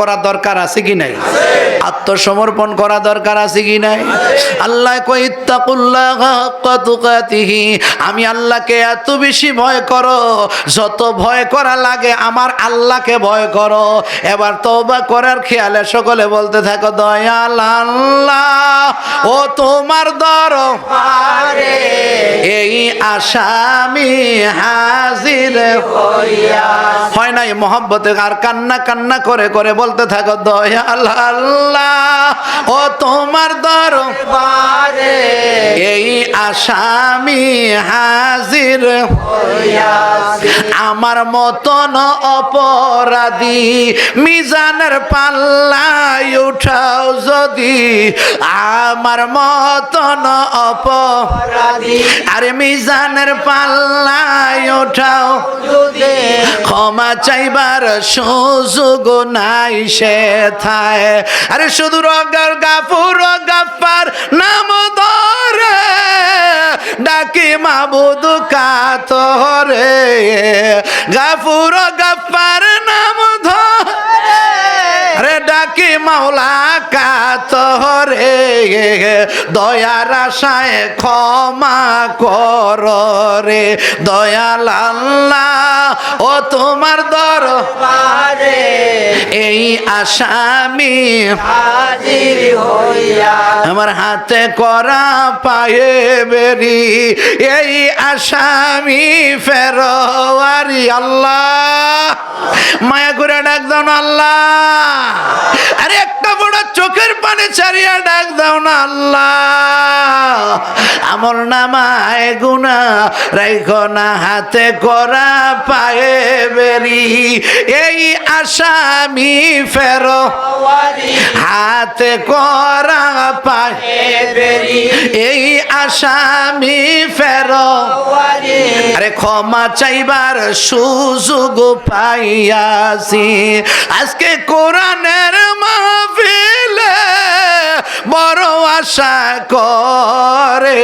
করা দরকার আছে কি নাই? আত্মসমর্পণ করা দরকার আছে কি নাই? আল্লাহ আমি আল্লাহকে এত বেশি ভয় করো, যত ভয় করা লাগে আমার আল্লাহকে ভয় করো। এবার তওবা করার খেয়ালে সকলে বলতে থাকো, দয়াল আল্লাহ, ও তোমার দর এই আসামি হাজির হয় নাই, মহব্বতে আর কান্না কান্না করে করে বলতে থাকো দয়াল আল্লাহ, ও তোমার দর এই আসামি হাজির আমার মতন অপরাধী মিজানের পাল্লায় উঠাও যদি আমার মতন অপরাধী আরে মিজানের পাল্লায় উঠাও ক্ষমা চাইবার সুযোগ নাই সে থায়। আরে শুধু রগার গাফুর গাফার নাম ধরে। ডাকি মাবুদ কাতরে। গাফুর গাফার ক্ষমা কর রে। ও তোমার দর এই আসামি আমার হাতে করা পায়ে বেরি। এই আসামি ফেরোয়ারি আল্লাহ, মায়া করে ডাক আল্লাহ। আরে একটা বড় চোখের পানি ছাড়িয়া ডাক দাও না আল্লাহ। আমল নামায় গুনা, রাইখো না হাতে করা পায়ে বেরি। এই আসামি ফেরো, হাতে করা পায়ে এই আসামি ফেরো। আরে ক্ষমা চাইবার সুযোগ পাইয়াছি। আজকে কোরআনের মাহফিলে বড় আশা করে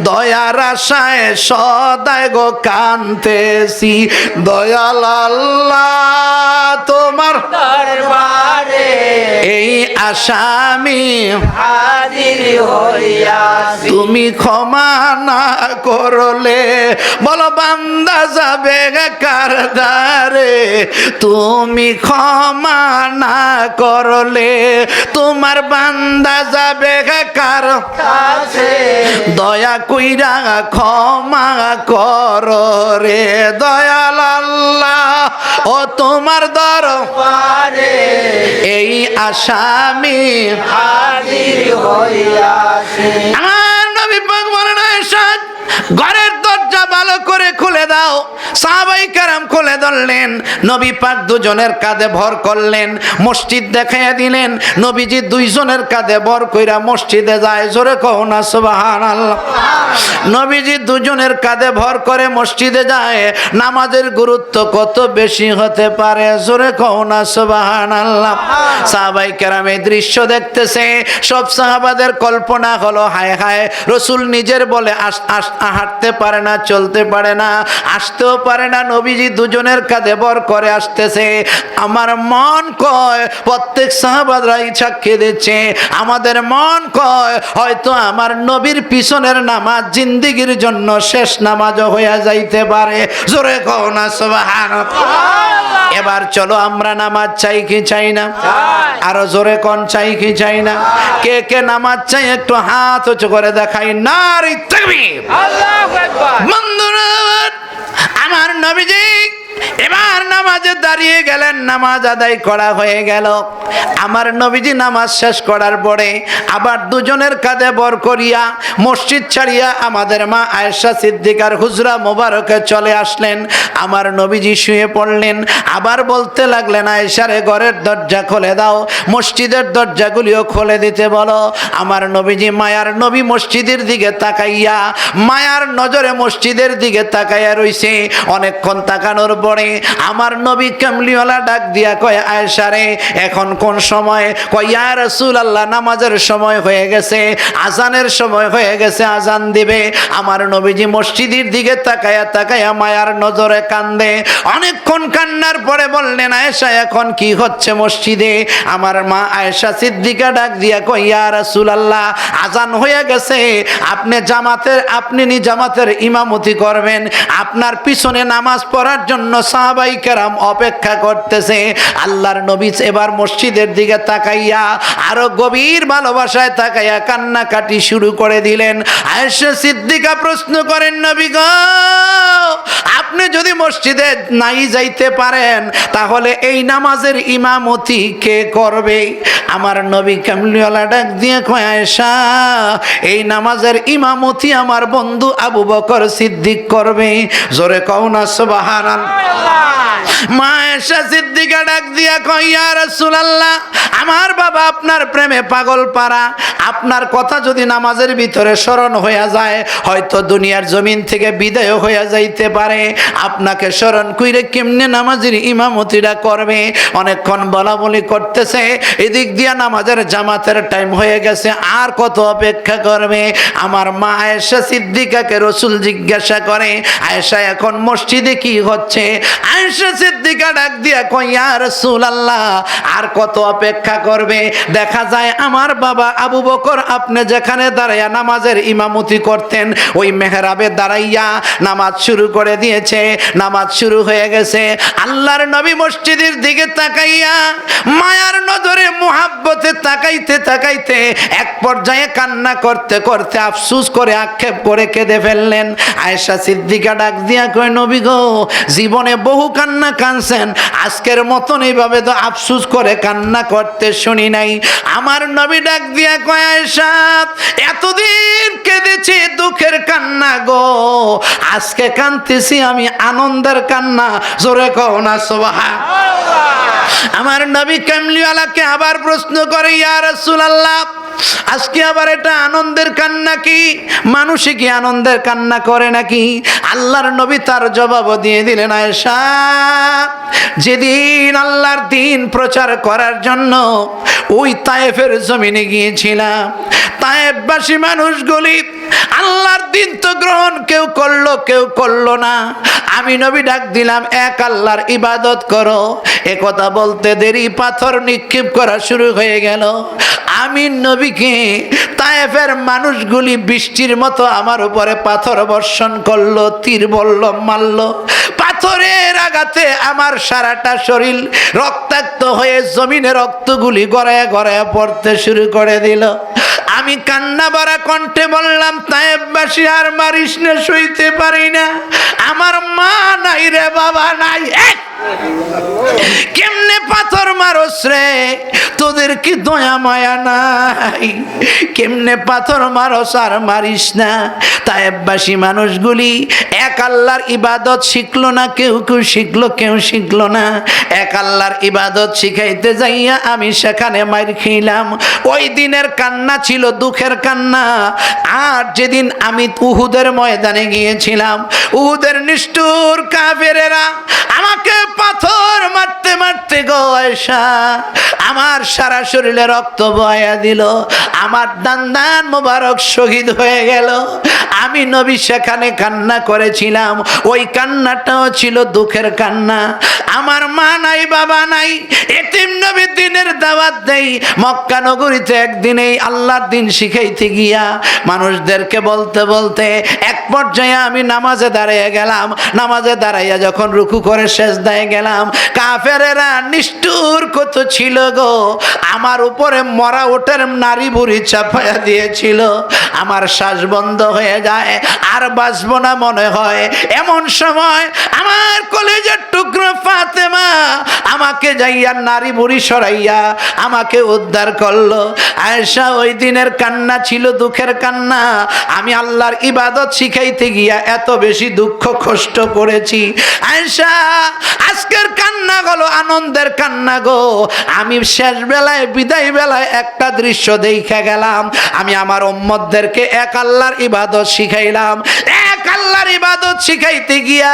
দয়ার আশায় সদায় গো কান্তেছি। দয়াল আল্লাহ তোমার দরবারে এই আসামি তুমি ক্ষমা না করলে বলো বান্দা যাবে কারদারে তুমি ক্ষমা না করলে তোমার বান্দা যাবে কার? দয়া কইরা ক্ষমা কর রে দয়াল আল্লাহ। ও তোমার দর। এই আসামি আমার নবী পাক বলেন আয়েশা ঘরের দরজা ভালো খুলে দাও। সাহাবাই কারাম খুলে ধরলেন, নবী পাক দুজনের কাঁধে ভর করলেন, মসজিদ দেখাইয়া দিলেন, নবীজি দুইজনের কাঁধে ভর কইরা মসজিদে যায়, জোরে কও না, সুবহানাল্লাহ। নবীজি দুজনের কাঁধে ভর করে মসজিদে যায়, নামাজের গুরুত্ব কত বেশি হতে পারে, জোরে কও না, সুবহানাল্লাহ। সাহাবাই কেরাম এই দৃশ্য দেখতেছে, সব সাহাবাদের কল্পনা হলো, হায় হায়, রসুল নিজের বলে আস আস হাঁটতে পারে না, চলতে পারে না আসতেও পারে না নবীজি দুজনের কাঁধে বর করে আসতেছে। আমার মন কয় প্রত্যেক সাহাবাদরাই সাক্ষী দিচ্ছে আমাদের মন কয় হয়তো আমার নবীর পিছনের নামাজ জিন্দিগির জন্য শেষ নামাজও হইয়া যাইতে পারে। জোরে কও না সুবহানাল্লাহ। এবার চলো আমরা নামাজ চাই কি চাই না? আরও জোরে কোন চাই কি চাই না? কে কে নামাজ চাই একটু হাত উঁচু করে দেখাই নারী তাকবীর। বন্ধুরা আমার নবীজি এবার নামাজে দাঁড়িয়ে গেলেন, নামাজ আদায় করা হয়ে গেল। আমার নবীজি নামাজ শেষ করার পরে আবার দুজনের কাঁধে বর করিয়া মসজিদ ছাড়িয়া আমাদের মা আয়েশা সিদ্দিকার হুজরা মোবারকে চলে আসলেন। আমার নবীজি শুয়ে পড়লেন, আবার বলতে লাগলেন, আয়েশারে ঘরের দরজা খুলে দাও, মসজিদের দরজাগুলিও খুলে দিতে বলো। আমার নবীজি মায়ার নবী মসজিদের দিকে তাকাইয়া, মায়ার নজরে মসজিদের দিকে তাকাইয়া রইছে। অনেকক্ষণ তাকানোর পর পড়ে আমার নবী কামলিওয়ালা ডাক দিয়া কয়, আয়েশা রে, এখন কোন সময়? কয় রাসূল আল্লাহ নামাজের সময় হয়ে গেছে, আজানের সময় হয়ে গেছে, আজান দিবে। আমার নবীজি মসজিদের দিকে তাকায়া তাকায়া মায়ার নজরে কান্দে। অনেকক্ষণ কান্নার পরে বললেন, আয়েশা, এখন কি হচ্ছে মসজিদে? আমার মা আয়েশা সিদ্দিকা ডাক দিয়া কই ইয়া রাসূলুল্লাহ, আজান হয়ে গেছে, আপনি জামাতের, আপনি নি জামাতের ইমামতি করবেন, আপনার পিছনে নামাজ পড়ার জন্য সাহাবাই কেরাম অপেক্ষা করতেছে। আল্লাহর নবী এবার মসজিদের দিকে তাকাইয়া আরও গভীর ভালোবাসায় তাকাইয়া কান্নাকাটি শুরু করে দিলেন। আয়েশা সিদ্দিকা প্রশ্ন করেন, নবী গো আপনি যদি মসজিদে নাই যাইতে পারেন, তাহলে এই নামাজের ইমামতি কে করবে? আমার নবী কামলিওয়ালা ডাক দিয়ে কয়েশা এই নামাজের ইমামতি আমার বন্ধু আবু বকর সিদ্দিক করবে। জোরে কও না, সুবহানাল্লাহ। মা আয়েশা সিদ্দিকা ডাক দিয়া কয়, ইয়া রাসূলুল্লাহ, আমার বাবা আপনার প্রেমে পাগল পারা আপনার কথা যদি নামাজের ভিতরে স্মরণ হয়ে যায়, হয়তো দুনিয়ার জমিন থেকে বিদায় হয়ে যাইতে পারে। আপনাকে স্মরণ কইরে কেমনে নামাজের ইমামতিরা করবে? অনেকক্ষণ বলা বলি করতেছে। এদিক দিয়া নামাজের জামাতের টাইম হয়ে গেছে, আর কত অপেক্ষা করবে? আমার মা আয়েশা সিদ্দিকাকে রসুল জিজ্ঞাসা করে, আয়েশা, এখন মসজিদে কি হচ্ছে? আয়েশা সিদ্দিকা ডাক দিয়া কইয়া রসুল আর কত অপেক্ষা করবে? দেখা যায় আমার বাবা আবু বকর, আপনি যেখানে দাঁড়াইয়া নামাজের ইমামতি করতেন, ওই মেহরাবে দাঁড়াইয়া নামাজ শুরু করে দিয়েছে। নামাজ শুরু হয়ে গেছে। আল্লাহর নবী মসজিদের দিকে তাকাইয়া মায়ার নজরে মোহাব্বতে তাকাইতে তাকাইতে এক পর্যায়ে কান্না করতে করতে আফসুস করে আক্ষেপ করে কেঁদে ফেললেন। আয়েশা সিদ্দিকা ডাক দিয়া কয়, নবী গো, জীবনে বহু কান্না কানছেন আজকের মতন এইভাবে তো আফসুস করে কান্না করতে শুনি নাই। আমার নবী ডাক দিয়া কয় আয়েশা এতদিন কেঁদেছি দুঃখের কান্না গো আজকে কানতেছি আমি আনন্দের কান্না জোরে কও না সোবাহা আমার নবী কামলিওয়ালাকে আবার প্রশ্ন করে ইয়া রাসূলুল্লাহ আজকে আবার এটা আনন্দের কান্না কি? মানুষে কি আনন্দের কান্না করে নাকি? আল্লাহর নবী তার জবাব দিয়ে দিলেন, আয়েশা, যেদিন আল্লাহর দিন প্রচার করার জন্য ওই তায়েফের জমিনে গিয়েছিলাম। তায়েফবাসী মানুষগুলি, আল্লাহর দিন তো গ্রহণ কেউ করল কেউ করল না। আমি নবী ডাক দিলাম, এক আল্লাহর ইবাদত করো। এ কথা বলতে দেরি, পাথর নিক্ষেপ করা শুরু হয়ে গেল। আমি নবীকে তায়েফের মানুষগুলি বৃষ্টির মতো আমার উপরে পাথর বর্ষণ করল, তীর বলল, মারল পাথরের আঘাতে আমার সারাটা শরীর রক্তাক্ত হয়ে জমিনে রক্তগুলি গড়ায় গড়ায় পড়তে শুরু করে দিল আমি কান্না ভরা কণ্ঠে বললাম তায়েববাসী আর মারিস না, সইতে পারি না আমার মা নাই রে, বাবা নাই, এক! কেমনে পাথর মারস রে? তোদের কি দয়া মায়া নাই? কেমনে পাথর মারস আর মারিস না? তায়েববাসী মানুষগুলি, এক আল্লাহর ইবাদত শিখলো না, কেউ কেউ শিখলো কেউ শিখলো না। এক আল্লাহর ইবাদত শিখাইতে যাইয়া আমি সেখানে মার খেলাম। ওই দিনের কান্না ছিল দুঃখের কান্না। আর যেদিন আমি উহুদের ময়দানে গিয়েছিলাম, উহুদের নিষ্ঠুর কাফেরেরা আমাকে পাথর মারতে মারতে গো আয়েশা, আমার সারা শরীরে রক্ত বয়া দিল, আমার দান মোবারক শহীদ হয়ে গেল। আমি নবী সেখানে কান্না করেছিলাম, ওই কান্নাটাও ছিল দুঃখের কান্না। আমার মা নাই, বাবা নাই, এতিম নবী দিনের দাওয়াত দেই। মক্কা নগরীতে একদিন এই আল্লাহর দিন শিখাইতে গিয়া মানুষদেরকে বলতে বলতে এক পর্যায়ে আমি নামাজে দাঁড়িয়ে গেলাম। নামাজে দাঁড়াইয়া যখন রুকু করে শেষ দায় গেলাম কাফেরেরা নিষ্ঠুর কত ছিল গো। আমার উপরে মরা ওটের নারী বুড়ি চাপাইয়া দিয়েছিল। আমার শ্বাস বন্ধ হয়ে যায়, আর বাঁচবো না মনে হয়। এমন সময় আমার কলেজের টুকরো ফাতেমা আমাকে যাইয়া নারী বুড়ি সরাইয়া আমাকে উদ্ধার করল। আয়েশা, ওই দিনের কান্না ছিল দুঃখের কান্না। আমি আল্লাহর ইবাদত শিখাইতে গিয়া এত বেশি দুঃখ কষ্ট করেছি। আয়েশা, আজকের কান্না গলো আনন্দের কান্না গো। আমি শেষ বেলায়, বিদায় বেলায় একটা দৃশ্য দেখে গেলাম। আমি আমার ওম্মদদেরকে এক আল্লাহর ইবাদত শিখাইলাম। আল্লাহর ইবাদত শিখাইতে গিয়া,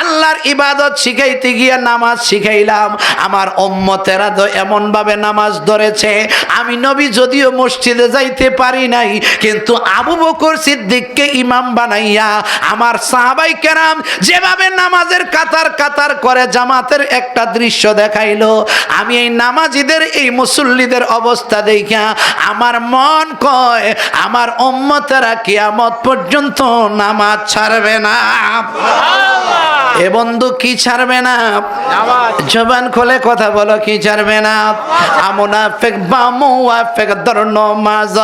আল্লাহর ইবাদত শিখাইতে গিয়া নামাজ শিখাইলাম। আমার উম্মতেরা তো এমন ভাবে নামাজ ধরেছে, আমি নবী যদিও মসজিদে যাইতে পারি নাই, কিন্তু আবু বকর সিদ্দিককে ইমাম বানাইয়া আমার সাহাবাই কেরাম যেভাবে নামাজের কাতার কাতার করে জামাতের একটা দৃশ্য দেখাইলো। আমি এই নামাজিদের, এই মুসল্লিদের অবস্থা দেখা আমার মন কয়, আমার উম্মতেরা কিয়ামত পর্যন্ত নামাজ ছাড়বে না। এ বন্ধু কি ছাড়বে না? জবান খোলে কথা বলো কি ছাড়বে না? আমুনা ফেক বামু ফেক দরন মাজ।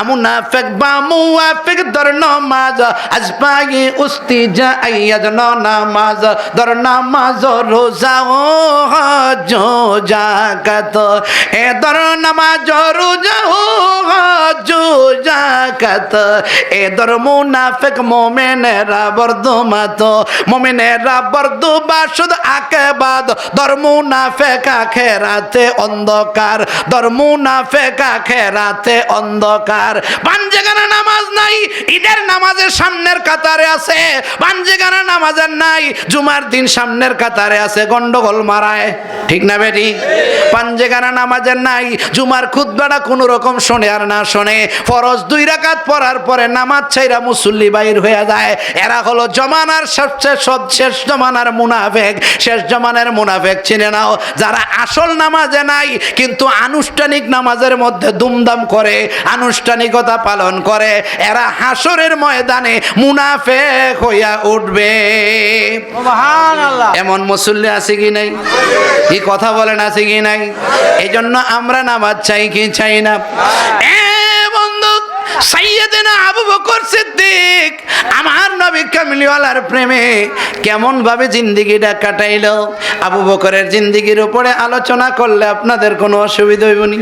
আমুনা ফেক বামু ফেক দরন মাজ। আজ পাগি উস্তি যা আইয়াজ নামাজ। দর নামাজ রোজা ও হজ জাকাত। এ দর নামাজ রোজা ও হজ জাকাত। এ দর মুনাফিক মোমেনেরা বর্ধমাত মোমেনেরা বর্ধবা শুধু আকেবাদ। দর মুনাফিক আখেরাতে অন্ধকার। দর মুনাফিক আখেরাতে অন্ধকার। পাঞ্জেগানা নামাজ নাই, ঈদের নামাজের সামনের কাতারে আছে। পাঞ্জেগানা নামাজের নাই, জুমার দিন সামনের কাতারে আছে। গন্ডগোল মারায়। ঠিক না বেটি? পাঞ্জেগানা নামাজের নাই, জুমার খুদ্বাটা কোন রকম শোনে আর না শোনে। ফরজ দুই রাকাত পড়ার পরে নামাজ ছাইরা মুসল্লি বাইর হয়ে যায়। এরা হলো জমানার সবচেয়ে সব শেষ জমানার মুনাফেক। শেষ জমানার মুনাফেক চিনে নাও যারা আসল নামাজে নাই কিন্তু আনুষ্ঠানিক নামাজের মধ্যে দুমদাম করে আনুষ্ঠানিকতা পালন করে এরা হাসরের ময়দানে মুনাফেক হইয়া উঠবে। এমন মুসল্লি আছে কি নাই? কি কথা বলেন আছে কি নাই? এই জন্য আমরা নামাজ চাই কি চাই না? বন্ধু সাইয়েদেনা আবু বকর সিদ্দিক আমার কামলিওয়ালার প্রেমে কেমন ভাবে জিন্দিগিটা কাটাইলো? আবু বকরের জিন্দিগির উপরে আলোচনা করলে আপনাদের কোনো অসুবিধা হইব নি?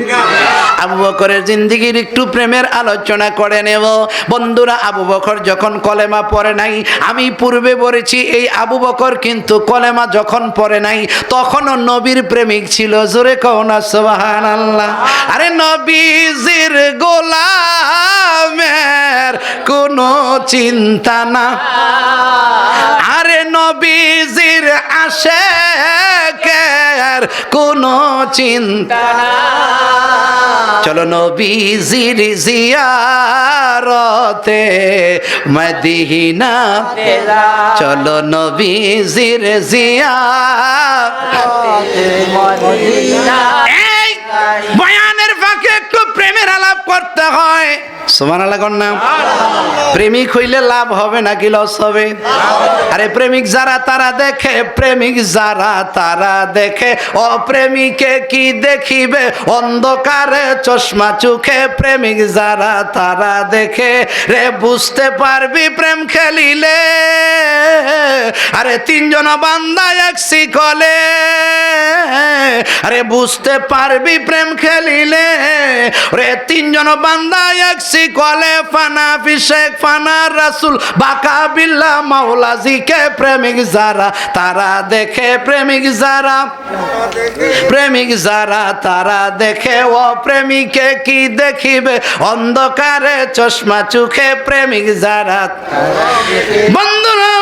আবু বকরের জিন্দিগির একটু প্রেমের আলোচনা করে নেব। বন্ধুরা, আবু বকর যখন কলেমা পড়ে নাই, আমি পূর্বে বলেছি এই আবু বকর কিন্তু কলেমা যখন পড়ে নাই, তখনও নবীর প্রেমিক ছিল। জোরে কওনা সুবহান আল্লাহ আরে নবীজির গোলামের কোনো চিন্তা না। আরে নবীজির আশেকের কোনো চিন্তা চলো নবীজির জিয়ারতে মদিনা চলো নবীজির জিয়া এই বয়ানের ফাঁকে একটু প্রেমের আলাপ করতে হয়। সমান আলাগন না প্রেমিক হইলে লাভ হবে নাকি লস হবে? আরে প্রেমিক যারা তারা দেখে প্রেমিক যারা তারা দেখে। অপ্রেমিকে কি দেখিবে? অন্ধকারে চশমা চোখে প্রেমিক যারা তারা দেখে। রে বুঝতে পারবি প্রেম খেলিলে। আরে তিনজন বান্দা এক শিকলে। আরে বুঝতে পারবি প্রেম খেলিলে। রে তিনজন বান্দা এক শিকলে ফানা ফিশেক ফানা রাসুল। বাকা বিল্লা মাওলাজিকে প্রেমিক যারা, তারা দেখে প্রেমিক যারা। প্রেমিক যারা, তারা দেখে ও প্রেমিকে কি দেখিবে? অন্ধকারে চশমা চোখে প্রেমিক যারা। বন্ধুরা,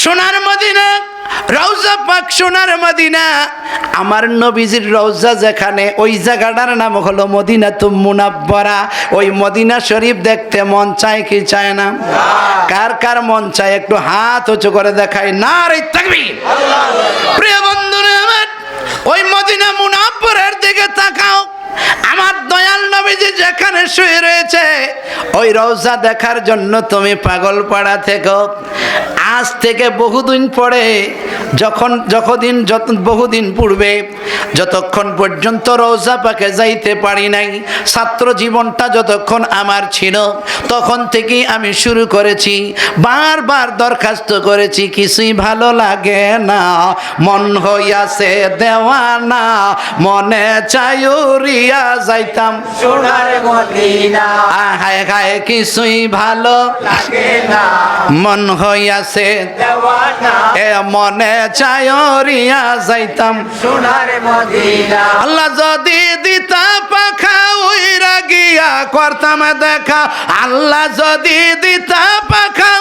সোনার মদিনা রৌজা পাক সোনার মদিনা। আমার নবীজির রৌজা যেখানে ওই জায়গাটার নাম হলো মদিনা তুম মুনাব্বরা। ওই মদিনা শরীফ দেখতে মন চায় কি চায় না? কার কার মন চায় একটু হাত উঁচু করে দেখায় না রে থাকবি প্রিয় বন্ধুরা আমার ওই মদিনা মুনাব্বরের দিকে তাকাও। আমার দয়াল নবীজি যেখানে শুয়ে রয়েছে, ওই রওজা দেখার জন্য তুমি পাগল পাড়া থেকো। আজ থেকে বহুদিন পরে, যখন, যতদিন, যত, বহুদিন পূর্বে, যতক্ষণ পর্যন্ত রওজা পাকে যাইতে পারি নাই, ছাত্র জীবনটা যতক্ষণ আমার ছিল, তখন থেকেই আমি শুরু করেছি, বারবার দরখাস্ত করেছি, কিছুই ভালো লাগে না, মন হইয়াছে দেওয়ানা, মনে চায়ুরিয়া যাইতাম। সোনার মদিনা। হায় হায় কিছুই ভালো লাগে না। মন হইয়াছে। এ মনে চায়রিয়া যাইতাম। সোনার মদিনা। আল্লাহ যদি দিতা পাখা উইরা গিয়া করতাম দেখা। আল্লাহ যদি দিতা পাখা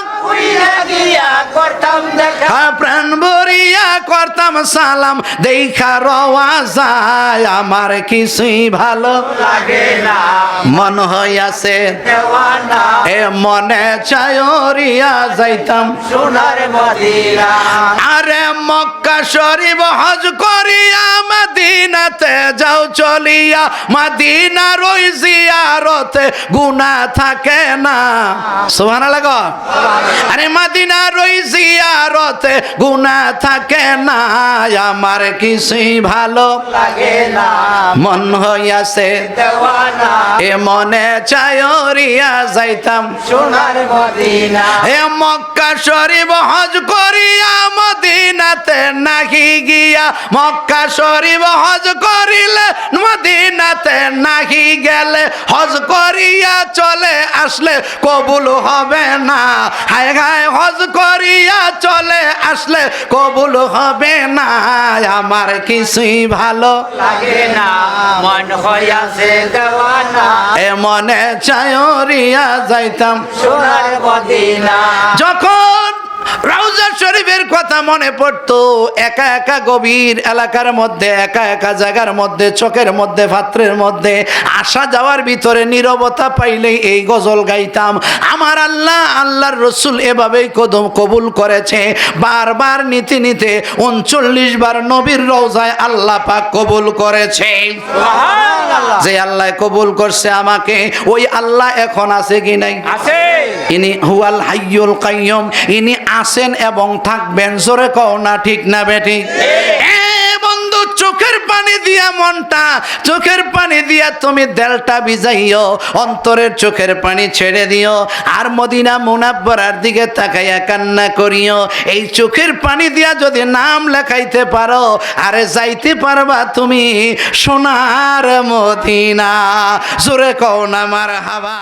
প্রাণ ভরিয়া করতাম সালাম। দেখা রওয়া যায় আমার কিছুই ভালো লাগে না। মন হইয়াছে এ মনে চায়রিয়া যাইতাম। সোনার মদিনা। আরে মক্কা শরীফ হজ করিয়া মদিনাতে যাও চলিয়া। মদিনার ওই জিয়ারতে গুনাহ থাকে না। সুবহানাল্লাহ। আরে মদিনার ওই জিয়ারতে গুনাহ থাকে না, আমার কিছুই ভালো লাগে না। মন হইয়াছে দেওয়ানা। এ মনে চায়রিয়া যাইতাম সোনার মদিনা। এ মক্কা শরীফ হজ করিয়া মদিনাতে নাহি গিয়া, মক্কা শরীফ হজ করিলে মদিনাতে নাহি গেলে, হজ করিয়া চলে আসলে কবুল হবে না। হায় হায় হজ করিয়া চলে আসলে কবুল হবে না। আমার কিছুই ভালো লাগে না। মন হইয়াছে দেওয়ানা। এ মনে চায়রিয়া যাইতাম সোনার যখন রাউজা শরীফের কথা মনে পড়তো একা একা গভীর এলাকার মধ্যে একা একা জায়গার মধ্যে চোখের মধ্যে পাত্রের মধ্যে আসা যাওয়ার ভিতরে নীরবতা পাইলেই এই গজল গাইতাম। আমার আল্লাহ আল্লাহর রসুল এভাবেই কদম কবুল করেছে। বারবার নিতে নিতে উনচল্লিশ বার নবীর রওজায় আল্লাহ পাক কবুল করেছে। যে আল্লাহ কবুল করছে আমাকে ওই আল্লাহ এখন আছে কি নাই? আছে। ইনি হুয়াল হাইয়ুল কাইয়ুম ইনি আছেন এবং থাকবেন জোরে কও না ঠিক না বেটি বন্ধু চোখের পানি দিয়া মনটা চোখের পানি দিয়া তুমি দেলটা ভিজাইও অন্তরের চোখের পানি ছেড়ে দিও আর মদিনা মুনাব্বরার দিকে তাকাইয়া কান্না করিও এই চোখের পানি দিয়া যদি নাম লেখাইতে পারো আরে যাইতে পারবা তুমি সোনার মদিনা। জোরে কও না মার হাবা